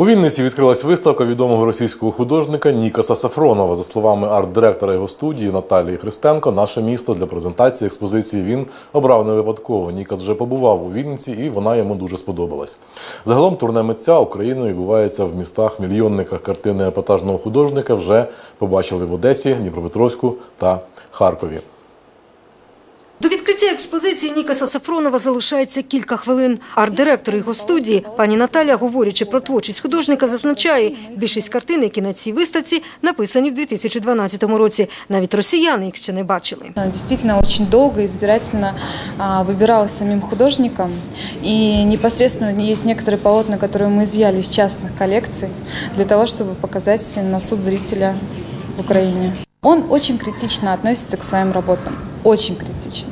У Вінниці відкрилась виставка відомого російського художника Нікаса Сафронова. За словами арт-директора його студії Наталії Христенко, наше місто для презентації експозиції він обрав не випадково. Нікас вже побував у Вінниці, і вона йому дуже сподобалась. Загалом турне митця Україною відбувається в містах мільйонниках картини епатажного художника. Вже побачили в Одесі, Дніпропетровську та Харкові До відкриття експозиції Нікаса Сафронова залишається кілька хвилин. Арт-директор його студії, пані Наталя, говорячи про творчість художника, зазначає, більшість картин, які на цій виставці, написані в 2012 році. Навіть росіяни їх ще не бачили. Она Действительно, очень долго, избирательно а, выбиралась самим художником. И непосредственно есть некоторые полотна, которые мы изъяли из частных коллекций для того, чтобы показать на суд зрителя в Украине. Он очень критично относится к своим работам, Очень критично.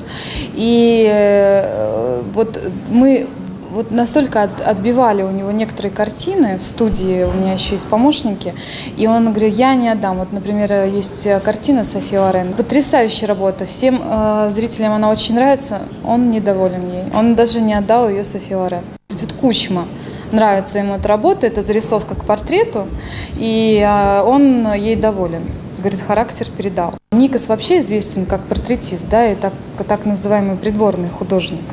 И э, вот мы вот настолько от- отбивали у него некоторые картины в студии, у меня еще есть помощники, и он говорит, я не отдам. Вот, например, есть картина Софии Лорен, потрясающая работа, всем э, зрителям она очень нравится, он недоволен ей, он даже не отдал ее Софии Лорен. Вот Кучма, нравится ему эта работа, это зарисовка к портрету, и э, он ей доволен. Говорит, характер передал. Никас вообще известен как портретист, да, и так, так называемый придворный художник.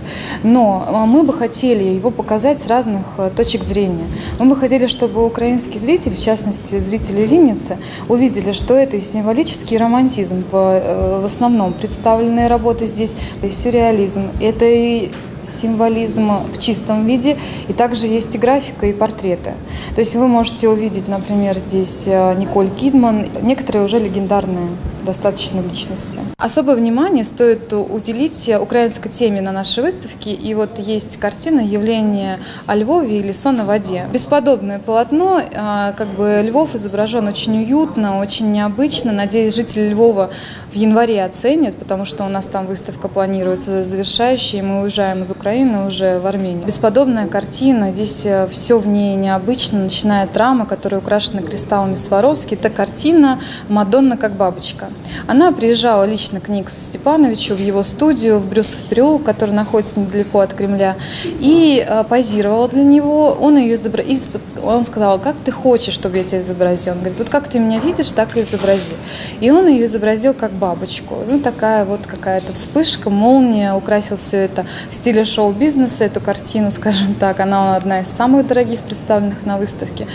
Но а, мы бы хотели его показать с разных э, точек зрения. Мы бы хотели, чтобы украинский зритель, в частности зрители Винницы, увидели, что это и символический романтизм, э, в основном представленные работы здесь, и сюрреализм, это и символизм в чистом виде, и также есть и графика, и портреты. То есть вы можете увидеть, например, здесь э, Николь Кидман, некоторые уже легендарные достаточно личности. Особое внимание стоит уделить украинской теме на нашей выставке. И вот есть картина «Явление о Львове или сон о воде». Бесподобное полотно, а, как бы Львов изображен очень уютно, очень необычно. Надеюсь, жители Львова в январе оценят, потому что у нас там выставка планируется завершающая, и мы уезжаем из Украины уже в Армению. Бесподобная картина, здесь все в ней необычно, начиная от рамы, которая украшена кристаллами Сваровски. Это картина «Мадонна как бабочка». Она приезжала лично к Никсу Степановичу в его студию в Брюсов переулок, который находится недалеко от Кремля, и э, позировала для него. Он ее изобра... и сп- он сказал, как ты хочешь, чтобы я тебя изобразил? Он говорит, вот как ты меня видишь, так и изобрази. И он ее изобразил как бабочку. Ну, такая вот какая-то вспышка, молния, украсил все это в стиле шоу-бизнеса, эту картину, скажем так. Она одна из самых дорогих представленных на выставке.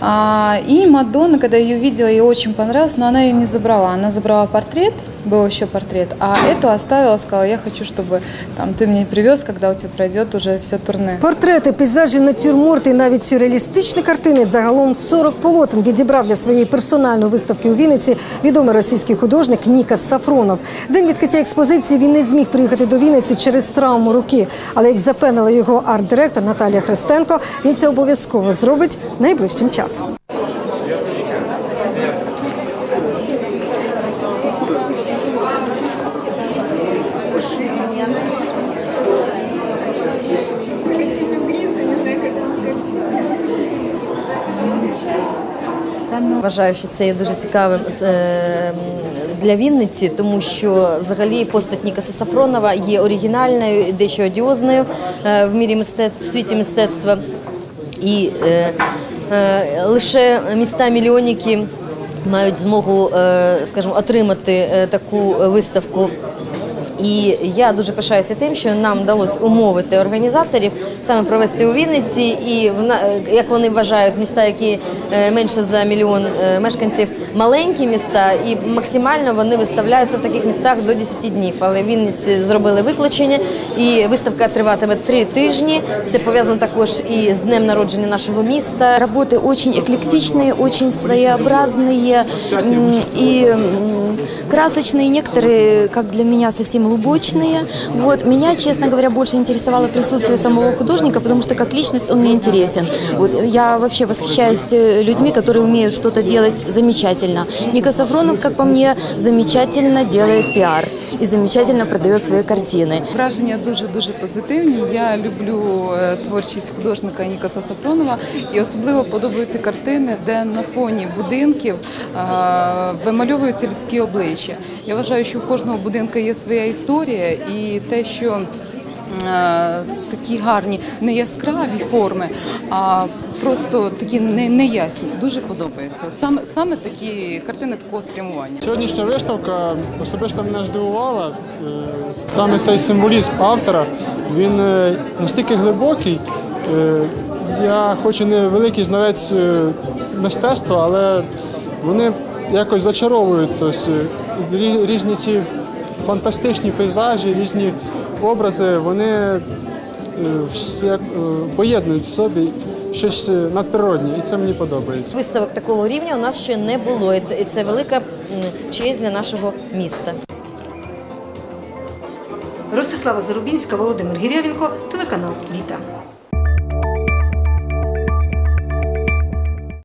А, и Мадонна, когда ее увидела, ей очень понравилось, но она ее не забрала. Она забрала портрет, был еще портрет, а эту оставила, сказала, я хочу, чтобы там, ты мне привез, когда у тебя пройдет уже все турне. Портрети, пейзажі, натюрморти і навіть сюрреалістичні картини загалом 40 полотен відібрав для своєї персональної виставки у Вінниці відомий російський художник Нікас Сафронов. День відкриття експозиції він не зміг приїхати до Вінниці через травму руки. Але як запевнила його арт-директор Наталія Христенко, він це обов'язково зробить найближчим часом. Вважаю, що це є дуже цікавим е, для Вінниці, тому що взагалі постать Нікаса Сафронова є оригінальною, дещо одіозною е, в мірі мистецтв, світі мистецтва. І е, лише міста мільйонники мають змогу, скажімо, отримати таку виставку. І я дуже пишаюся тим, що нам вдалося умовити організаторів саме провести у Вінниці, і як вони вважають, міста, які е, менше за мільйон е, мешканців, маленькі міста, і максимально вони виставляються в таких містах до 10 днів. Але в Вінниці зробили виключення, і виставка триватиме три тижні. Це пов'язано також і з днем народження нашого міста. Работы очень эклектичные, очень своеобразные м, и м, красочные, некоторые, как для меня, совсем лубочные. Вот. Меня, честно говоря, больше интересовало присутствие самого художника, потому что как личность он мне интересен. Вот. Я вообще восхищаюсь э, людьми, которые умеют что-то делать замечательно. Ника Сафронов, как по мне, замечательно делает пиар и замечательно продает свои картины. Враження дуже дуже позитивні. Я люблю е, творчість художника Нікаса Сафронова і особливо подобаються картини, де на фоні будинків е, вимальовуються людські обличчя. Я вважаю, що у кожного будинку є своя історія, і те, що такі гарні, не яскраві форми, а просто такі не- неясні. Дуже подобається. От саме, саме такі картини такого спрямування. Сьогоднішня виставка особисто мене здивувала. Е, Саме цей символізм автора, він е, настільки глибокий. Е, Я хоч і не великий знавець е, мистецтва, але вони якось зачаровують. Тобто, е, різні ці фантастичні пейзажі, різні образи, вони е, е, поєднують в собі щось е, надприроднє, і це мені подобається. Виставок такого рівня у нас ще не було. І це велика честь для нашого міста. Ростислава Зарубінська, Володимир Гірявенко, телеканал Віта.